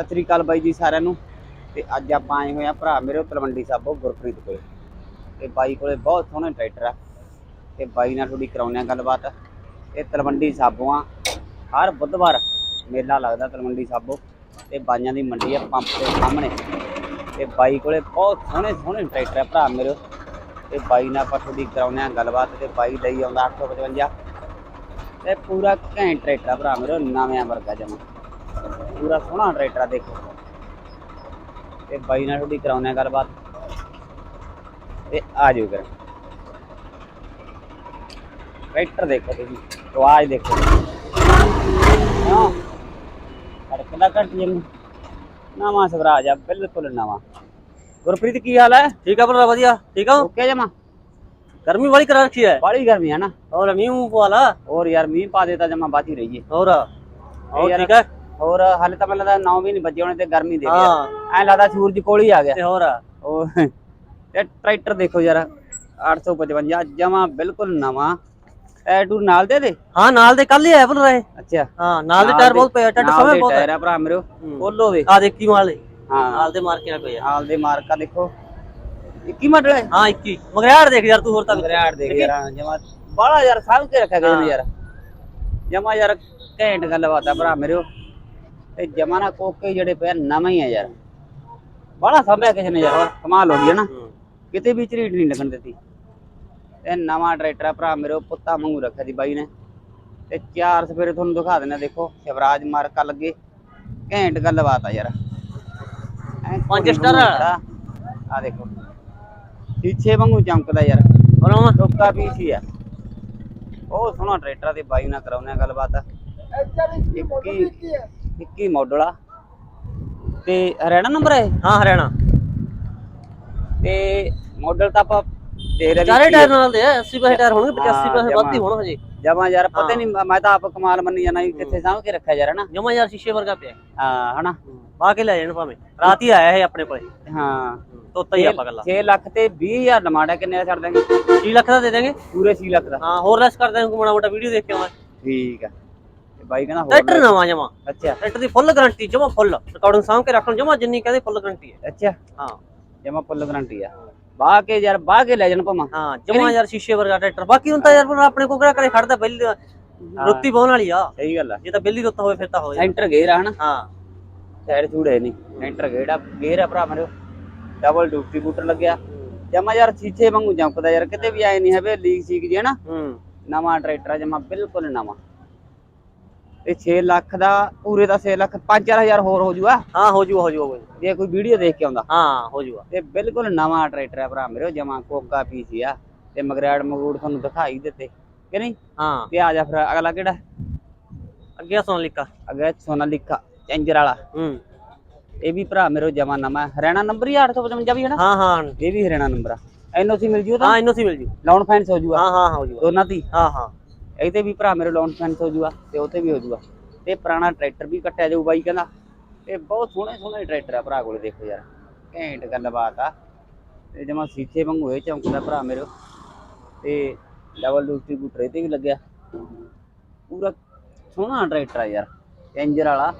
ਸਤਿ ਸ੍ਰੀ ਅਕਾਲ ਬਾਈ ਜੀ ਸਾਰਿਆਂ ਨੂੰ। ਤੇ ਅੱਜ ਆਪਾਂ ਆਏ ਹੋਏ ਆ ਭਰਾ ਮੇਰੇ ਤਲਵੰਡੀ ਸਾਬੋ ਗੁਰਪ੍ਰੀਤ ਕੋਲੇ। ਤੇ ਬਾਈ ਕੋਲੇ ਬਹੁਤ ਸੋਹਣੇ ਟਰੈਕਟਰ ਆ। ਤੇ ਬਾਈ ਨਾਲ ਥੋੜੀ ਕਰਾਉਂਦੇ ਆ ਗੱਲਬਾਤ। ਇਹ ਤਲਵੰਡੀ ਸਾਬੋ ਆ। ਹਰ ਬੁੱਧਵਾਰ ਮੇਲਾ ਲੱਗਦਾ ਤਲਵੰਡੀ ਸਾਬੋ। ਤੇ ਬਾਈਆਂ ਦੀ ਮੰਡੀ ਆ ਪੰਪ ਦੇ ਸਾਹਮਣੇ। ਤੇ ਬਾਈ ਕੋਲੇ ਬਹੁਤ ਸੋਹਣੇ ਸੋਹਣੇ ਟਰੈਕਟਰ ਆ ਭਰਾ ਮੇਰੇ। ਤੇ ਬਾਈ ਨਾਲ ਆਪਾਂ ਥੋੜੀ ਕਰਾਉਂਦੇ ਆ ਗੱਲਬਾਤ। ਤੇ ਬਾਈ ਲਈ ਆਉਂਦਾ 855 ਤੇ ਪੂਰਾ ਘੈਂਟ ਟਰੈਕਟਰ ਭਰਾ ਮੇਰੇ, ਨਵੇਂ ਵਰਗਾ ਜਮਾ। ਪੂਰਾ ਸੋਹਣਾ ਟਰੈਕਟਰ ਆ ਦੇਖੋ। ਤੇ ਬਾਈ ਨਾਲ ਥੋੜੀ ਕਰਾਉਂਦੇ ਆ ਗੱਲਬਾਤ। ਤੇ ਆ ਜਾਓ ਕਰ ਟਰੈਕਟਰ ਦੇਖੋ ਤੁਸੀਂ ਆਵਾਜ਼ ਦੇਖੋ। ਹਾਂ। ਅੜਕਦਾ ਘੱਟ ਜਮ ਨਵਾਂ ਸਵਰਾਜ ਆ ਬਿਲਕੁਲ ਨਵਾਂ। ਗੁਰਪ੍ਰੀਤ ਕੀ ਹਾਲ ਹੈ? ਠੀਕ ਆ ਭਰਾ ਵਧੀਆ। ਠੀਕ ਆ ਓਕੇ ਜਮਾ ਗਰਮੀ ਵਾਲੀ ਕਰਾ ਰੱਖੀ ਹੈ? ਬੜੀ ਗਰਮੀ ਹੈ ਨਾ। ਹੋਰ ਮੀਂਹ ਮੂੰਹ ਪਵਾ ਲਾ। ਹੋਰ ਯਾਰ ਮੀਂਹ ਪਾ ਦੇਤਾ ਜਮਾ ਬਾਤੀ ਰਹੀਏ। ਹੋਰ। ਹੋਰ ਠੀਕ ਹੈ? ਹੋਰ ਹਾਲੇ ਤਾਂ ਮੈਨੂੰ ਲੱਗਦਾ 9 ਵੀ ਨਹੀਂ ਵੱਜੇ ਹੋਣੇ ਤੇ ਗਰਮੀ ਦੇ ਹਾਂ। ਐ ਲੱਗਦਾ ਸੂਰਜ ਕੋਲ ਹੀ ਆ ਗਿਆ। ਤੇ ਹੋਰ? ਉਹ ਤੇ ਟਰੈਕਟਰ ਦੇਖੋ ਯਾਰ 855 ਜਮਾ ਬਿਲਕੁਲ ਨਵਾਂ। ਟੈਟੂ ਨਾਲ ਦੇ ਦੇ? ਹਾਂ ਨਾਲ ਦੇ ਕੱਲ ਹੀ ਆਇਆ ਭਰਾ ਇਹ। ਅੱਛਾ। ਹਾਂ ਨਾਲ ਦੇ ਟਾਇਰ ਬਹੁਤ ਪਏ ਟੱਟ ਨਾਲ ਸਮੇਂ ਬਹੁਤ ਟਾਇਰ ਆ ਭਰਾ ਮੇਰੇ। ਬੋਲੋ ਦੇ ਆ ਦੇਖੀ ਮਾਲੇ ਹਾਂ। ਨਾਲ ਦੇ ਮਾਰ ਕੇ ਨਾ ਆ। ਹਾਲ ਦੇ ਮਾਰਕਾ ਦੇਖੋ। ਇਹ ਕੀ ਮਾਡਲ ਹੈ? ਹਾਂ 21 ਮਗਰਿਆੜ ਦੇਖ ਯਾਰ ਤੂੰ ਹੋਰ ਤੱਕ ਗਰਾੜ ਦੇਖ ਯਾਰ ਜਮਾ ਬਾਲਾ ਯਾਰ ਸਾਂਭ ਕੇ ਰੱਖਿਆ ਗਿਆ ਯਾਰ। ਜਮਾ ਯਾਰ ਘੈਂਟ ਗੱਲਬਾਤ ਆ ਭਰਾ ਮੇਰੇ। ਤੇ ਜਮਾ ਨਾ ਕੋਕੇ ਜਿਹੜੇ ਪਿਆ ਨਵਾਂ ਹੀ ਆ ਯਾਰ। ਬਾਲਾ ਸਾਂਭਿਆ ਕਿਸੇ ਨੇ ਯਾਰ ਕਮਾਲ ਹੋ ਗਈ ਹੈ ਨਾ। ਕਿਤੇ ਵੀ ਝਰੀਟ ਨਹੀਂ ਲੱਗਣ ਦਿੱਤੀ। ਤੇ ਨਵਾਂ ਟਰੈਕਟਰ ਆ ਭਰਾ ਮੇਰੇ ਪੁੱਤਾ ਵਾਂਗੂ ਰੱਖਿਆ ਦੀ ਬਾਈ ਨੇ। ਤੇ ਚਾਰ ਸਵੇਰੇ ਤੁਹਾਨੂੰ ਦਿਖਾ ਦਿੰਦੇ ਦੇਖੋ ਸ਼ਿਵਰਾਜ ਮਾਰਕਾ ਲੱਗੇ। ਘੈਂਟ ਗੱਲਬਾਤ ਆ ਯਾਰ। ਪੰਜ ਸਟਾਰ। ਆ ਦੇਖੋ। ਪਿੱਛੇ ਵਾਂਗੂ ਚਮਕਦਾ ਯਾਰ। ਹੋਰ ਮਾਮਾ ਲੋਕਾ ਵੀ ਸੀ ਆ। ਬਹੁਤ ਸੋਹਣਾ ਟਰੈਕਟਰ ਤੇ ਬਾਈ ਨਾਲ ਕਰਾਉਨੇ ਆ ਗੱਲਬਾਤ। 21 21 ਮਾਡਲ ਆ। ਤੇ ਹਰਿਆਣਾ ਨੰਬਰ ਹੈ? ਹਾਂ ਹਰਿਆਣਾ। ਤੇ ਮਾਡਲ ਤਾਂ ਆਪਾਂ ਦੇ ਰਹੇ ਚਾਰੇ ਟਾਇਰ ਨਾਲ ਦੇ ਆ, 80 ਪੈਸੇ ਟਾਇਰ ਹੋਣਗੇ 85 ਪੈਸੇ ਵੱਧ ਹੀ ਹੋਣ ਹਜੇ। ਜਮਾ ਯਾਰ ਪਤਾ ਨਹੀਂ ਮੈਂ ਤਾਂ ਆਪ ਕਮਾਲ ਮੰਨੀ ਜਾਣਾ ਵੀ ਕਿੱਥੇ ਸਾਂਭ ਕੇ ਰੱਖਿਆ ਯਾਰ ਹਨਾ? ਜਮਾ ਯਾਰ ਸ਼ੀਸ਼ੇ ਵਰਗਾ ਪਿਆ। ਹਾਂ ਹਨਾ? ਆ ਕੇ ਲੈ ਜਾਣ ਭਾਵੇਂ। ਰਾਤ ਹੀ ਆਇਆ ਇਹ ਆਪਣੇ ਕੋਲੇ। ਹਾਂ। ਤੋਤਾ ਹੀ ਆਪਾਂ ਗੱਲਾਂ। 6 ਲੱਖ ਤੇ 20000 ਡਿਮਾਂਡ ਹੈ ਕਿੰਨੇ ਛੱਡ ਦਾਂਗੇ 3 ਲੱਖ ਦਾ ਦੇ ਦਾਂਗੇ ਪੂਰੇ 6 ਲੱਖ ਦਾ। ਹਾਂ ਹੋਰ ਲੈਸ ਕਰ ਦਾਂਗੇ ਮਾੜਾ ਮੋਟਾ ਵੀਡੀਓ ਦੇਖ ਕੇ ਆਵਾਂ ਠੀਕ ਆ। ਬਾਈ ਕਹਿੰਦਾ ਹੋਰ ਟਰੈਕਟਰ ਨਵਾਂ ਜਮਾ। ਅੱਛਾ। ਟਰੈਕਟਰ ਦੀ ਫੁੱਲ ਗਾਰੰਟੀ ਜਮਾ ਫੁੱਲ। ਰਿਕਾਰਡਿੰਗ ਸਾਂਭ ਕੇ ਰੱਖਣ ਜਮਾ ਜਿੰਨੀ ਕਹਿੰਦੇ ਫੁੱਲ ਗਾਰੰਟੀ ਹੈ। ਅੱਛਾ। ਹਾਂ। ਜਮਾ ਫੁੱਲ ਗਾਰੰਟੀ ਆ। ਬਾਹ ਕੇ ਯਾਰ ਬਾਹ ਕੇ ਲੈ ਜਾਣ ਭਾਵਾਂ। ਹਾਂ ਜਮਾ ਯਾਰ ਸ਼ੀਸ਼ੇ ਵਰਗਾ ਟਰੈਕਟਰ। ਬਾਕੀ ਹੁਣ ਤਾਂ ਯਾਰ ਆਪਣੇ ਕੋਲ ਕਿਹੜਾ ਕਰੇ ਖੜਦਾ ਪਹਿਲੀ ਰੁੱਤੀ ਪਾਉਣ ਵਾਲੀ ਆ। ਸਹੀ ਗੱਲ ਆ। ਜੇ ਤਾਂ ਬਿੱਲੀ ਰੁੱਤ ਹੋਵੇ ਫਿਰ ਤਾਂ ਹੋਵੇ ਸੈਂਟਰ ਗੇਅਰ ਆ ਹਨਾ? ਹਾਂ। ਸਾਈਡ ਛੂੜੇ ਨਹੀਂ। ਸੈਂਟਰ ਆ ਗੇਅਰ ਆ ਭਰਾ ਮੇਰੇ। ਡਬਲ ਡਿਸਟ੍ਰੀਬਿਊਟਰ ਲੱਗਿਆ। ਜਮਾ ਯਾਰ ਸੀਛੇ ਵਾਂਗੂ ਜੰਪਦਾ ਯਾਰ ਕਿਤੇ ਵੀ ਆਏ ਨਹੀਂ ਹੈ ਵੇ ਲੀਕ ਸੀਕ ਜੀ ਹਨਾ। ਹੂੰ। ਨਵਾਂ ਟਰੈਕਟਰ ਆ ਜਮਾ ਬਿਲਕੁਲ ਨਵਾਂ। ਤੇ 6 ਲੱਖ ਦਾ ਪੂਰੇ ਦਾ 6 ਲੱਖ 5000 ਹੋਰ ਹੋ ਜੂਗਾ। ਹਾਂ ਹੋ ਜੂਗਾ ਹੋ ਜੂਗਾ। ਜੇ ਕੋਈ ਵੀਡੀਓ ਦੇਖ ਕੇ ਆਉਂਦਾ। ਹਾਂ ਹੋ ਜੂਗਾ। ਤੇ ਬਿਲਕੁਲ ਨਵਾਂ ਟਰੈਕਟਰ ਆ ਭਰਾ ਮੇਰੇ ਜਮਾ ਕੋਕਾ ਪੀਸੀ ਆ। ਤੇ ਮਗਰੈੜ ਮਗੂੜ ਤੁਹਾਨੂੰ ਦਿਖਾਈ ਦਿੱਤੇ ਕਿ ਨਹੀਂ? ਹਾਂ। ਤੇ ਆ ਜਾ ਫਿਰ ਅਗਲਾ ਕਿਹੜਾ? ਅੱਗੇ ਸੋਨਾਲੀਕਾ। ਅਗਲਾ ਸੋਨਾਲੀਕਾ ਚੈਂਜਰ ਵਾਲਾ। ਹੂੰ। ਇਹ ਵੀ ਭਰਾ ਮੇਰੇ ਜਮਾ ਨਵਾਂ ਹਰਿਆਣਾ ਨੰਬਰ ਹੀ 855 ਵੀ ਹੈ ਨਾ? ਹਾਂ ਹਾਂ। ਇਹ ਵੀ ਹਰਿਆਣਾ ਨੰਬਰ ਆ। ਐਨਓਸੀ ਮਿਲ ਜੂ ਤਾਂ? ਹਾਂ ਇਹਨੂੰ ਸੀ ਮਿਲ ਜੂ। ਲੋਨ ਫਾਈਨੈਂਸ ਹੋ ਜੂਗਾ। ਹਾਂ ਹਾਂ ਹੋ ਜੂਗਾ। ਦੋਨਾਂ ਦੀ? ਹਾਂ ਹਾਂ। ਇਹ ਤੇ ਵੀ ਭਰਾ ਮੇਰੇ ਲੋਨ ਫਾਈਨੈਂਸ ਹੋ ਜੂਗਾ ਤੇ ਉਹ ਤੇ ਵੀ ਹੋ ਜੂਗਾ ਤੇ ਪੁਰਾਣਾ ਟਰੈਕਟਰ ਵੀ ਕੱਟਿਆ ਜਾਊ ਬਾਈ ਕਹਿੰਦਾ। ਇਹ ਬਹੁਤ ਸੋਹਣੇ ਸੋਹਣੇ ਟਰੈਕਟਰ ਆ ਭਰਾ ਕੋਲੇ, ਦੇਖੋ ਯਾਰ। ਘੈਂਟ ਗੱਲਬਾਤ ਆ। ਤੇ ਜਮਾ ਸੀਥੇ ਵਾਂਗੂ ਇਹ ਚਮਕਦਾ ਭਰਾ ਮੇਰੇ। ਤੇ ਡਬਲ ਡਿਸਟ੍ਰੀਬਿਊਟਰ ਇਹ ਤੇ ਵੀ ਲੱਗਿਆ। ਪੂਰਾ ਸੋਹਣਾ ਟਰੈਕਟਰ ਆ ਯਾਰ। ਇੰਜਰ ਵਾਲਾ।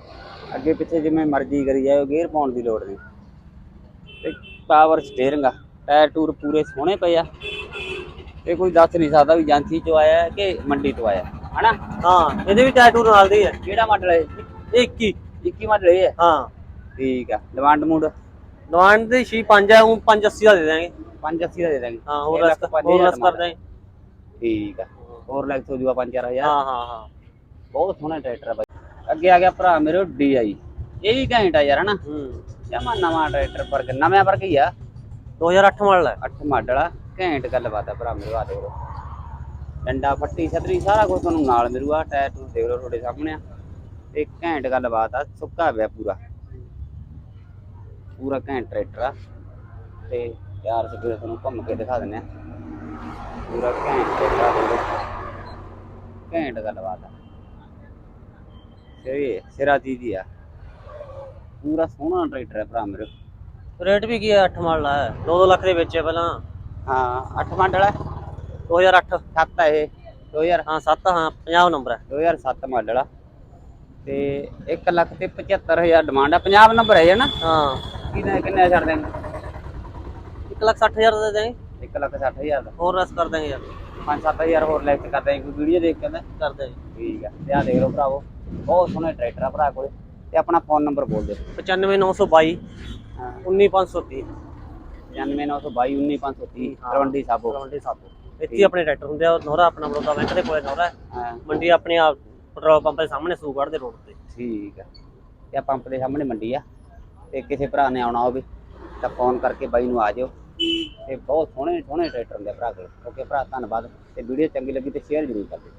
ਅੱਗੇ ਪਿੱਛੇ ਜਿਵੇਂ ਮਰਜ਼ੀ ਕਰੀ ਜਾਓ ਗੇਅਰ ਪਾਉਣ ਦੀ ਲੋੜ ਨਹੀਂ। ਤੇ ਪਾਵਰ ਸਟੀਅਰਿੰਗ ਆ। ਟਾਇਰ ਟੂਰ ਪੂਰੇ ਸੋਹਣੇ ਪਏ ਆ। ਤੇ ਕੋਈ ਦੱਸ ਨਹੀਂ ਸਕਦਾ ਵੀ ਜਾਂਸੀ ਚੋਂ ਆਇਆ ਹੈ ਕਿ ਮੰਡੀ ਤੋਂ ਆਇਆ ਹਨਾ? ਹਾਂ ਇਹਦੇ ਵੀ ਟੈਟੂ ਨਾਲ ਦੇ ਆ। ਕਿਹੜਾ ਮਾਡਲ ਹੈ ਇਹ? 21 21 ਮਾਡਲ ਇਹ ਹੈ? ਹਾਂ। ਠੀਕ ਆ। ਡਿਮਾਂਡ ਮੂਡ ਨਵਾਨ ਦੇ 6 5 ਆ ਉਹ 580 ਦਾ ਦੇ ਦਾਂਗੇ 580 ਦਾ ਦੇ ਦਾਂਗੇ ਹਾਂ ਇਹ ਹੋਰ ਲੱਖ ਪੰਜ ਹੋਰ ਹਜ਼ਾਰ ਲੈਸ ਕਰ ਦਾਂਗੇ ਠੀਕ ਆ। ਹੋਰ ਲੱਗ ਹੋ ਜੂਗਾ 5-4000 ਹਾਂ ਹਾਂ ਹਾਂ। ਬਹੁਤ ਸੋਹਣਾ ਟਰੈਕਟਰ ਆ ਬਾਈ। ਅੱਗੇ ਆ ਗਿਆ ਭਰਾ ਮੇਰੇ ਡੀਆਈ ਇਹ ਵੀ ਘੈਂਟ ਆ ਯਾਰ ਹਨਾ? ਹੂੰ। ਜਮਾ ਨਵਾਂ ਟਰੈਕਟਰ ਵਰਗ ਨਵੇਂ ਵਰਗ ਹੀ ਆ। 2008 ਮਾਡਲ ਹੈ 8 ਮਾਡਲ ਆ। ਘੈਂਟ ਗੱਲਬਾਤ ਆ ਭਰਾ ਮੇਰੇ ਆ ਦੇਖ ਲਓ ਡੰਡਾ ਫੱਟੀ, ਛਤਰੀ, ਸਾਰਾ ਕੁਝ ਤੁਹਾਨੂੰ ਨਾਲ ਮਿਲੂਗਾ, ਟਾਇਰ ਟੂਰ ਦੇਖ ਲਓ ਤੁਹਾਡੇ ਸਾਹਮਣੇ ਆ। ਤੇ ਘੈਂਟ ਗੱਲਬਾਤ ਆ, ਸੁੱਕਾ ਪਿਆ ਪੂਰਾ। ਪੂਰਾ ਘੈਂਟ ਟਰੈਕਟਰ ਆ। ਤੇ ਯਾਰ ਸਪੀਰ ਤੁਹਾਨੂੰ ਘੁੰਮ ਕੇ ਦਿਖਾ ਦਿੰਦੇ ਆ। ਪੂਰਾ ਘੈਂਟ ਟਰੈਕਟਰ ਆ ਘੈਂਟ ਗੱਲਬਾਤ ਆ। ਸਹੀ ਸਿਰਾ ਦੀ ਆ। ਪੂਰਾ ਸੋਹਣਾ ਟਰੈਕਟਰ ਹੈ ਭਰਾ ਮੇਰੇ। ਰੇਟ ਵੀ ਕੀ ਹੈ 8 ਮਾਡਲ ਹੈ 2-2 ਲੱਖ ਦੇ ਵਿੱਚ ਹੈ ਪਹਿਲਾਂ। ਹਾਂ 8 ਮਾਡਲ ਹੈ 2008 7 ਆ ਇਹ। 2000 ਹਾਂ 7 ਹਾਂ 50 ਨੰਬਰ ਹੈ 2007 ਮਾਡਲ ਆ ਤੇ 1 ਲੱਖ ਤੇ 75000 ਡਿਮਾਂਡ ਆ। ਪੰਜਾਬ ਨੰਬਰ ਹੈ ਨਾ? ਹਾਂ। ਕਿੰਨੇ ਕਿੰਨੇ ਛੱਡ ਦੇਂਗੇ 1 ਲੱਖ 60 ਹਜ਼ਾਰ ਦੇ ਦੇਂਗੇ 1 ਲੱਖ 60000 ਦਾ। ਹੋਰ ਰਸ ਕਰ ਦਾਂਗੇ ਯਾਰ। 5-7000 ਹੋਰ ਲੈਫਟ ਕਰ ਦੇਂਗੇ ਕੋਈ ਵੀਡੀਓ ਦੇਖ ਕੇ ਆਉਂਦਾ? ਕਰ ਦਾਂਗੇ ਠੀਕ ਆ। ਤੇ ਆ ਦੇਖ ਲਓ ਭਰਾਵੋ। ਬਹੁਤ ਸੋਹਣੇ ਟਰੈਕਟਰ ਆ ਭਰਾ ਕੋਲੇ। ਤੇ ਆਪਣਾ ਫੋਨ ਨੰਬਰ ਬੋਲ ਦਿਓ। 95922 ਹਾਂ। 19530 99922 19530 ਤਲਵੰਡੀ ਸਾਬੋ। ਰਵੰਡੀ ਸਾਬੋ। ਇੱਥੇ ਹੀ ਆਪਣੇ ਟਰੈਕਟਰ ਹੁੰਦੇ ਆ ਨੋਰਾ ਆਪਣਾ ਬੜੋਦਾ ਬੈਂਕ ਦੇ ਕੋਲੇ ਨੋਰਾ ਹੈ। ਹਾਂ। ਮੰਡੀ ਆਪਣੇ ਆਪ ਪੈਟਰੋਲ ਪੰਪ ਦੇ ਸਾਹਮਣੇ ਸੂਗੜ ਦੇ ਰੋਡ ਤੇ। ਠੀਕ ਆ। ਤੇ ਆ ਪੰਪ ਦੇ ਸਾਹਮਣੇ ਮੰਡੀ ਆ। ਤੇ ਕਿਸੇ ਭਰਾ ਨੇ ਆਉਣਾ ਹੋਵੇ ਤਾਂ ਫੋਨ ਕਰਕੇ ਬਾਈ ਨੂੰ ਆ ਜਾਓ। ਤੇ ਬਹੁਤ ਸੋਹਣੇ ਸੋਹਣੇ ਟਰੈਕਟਰ ਹੁੰਦੇ ਆ ਭਰਾ ਕੋਲ। ਓਕੇ ਭਰਾ ਧੰਨਵਾਦ। ਤੇ ਵੀਡੀਓ ਚੰਗੀ ਲੱਗੀ ਤੇ ਸ਼ੇਅਰ ਜ਼ਰੂਰ ਕਰ ਦਿਓ।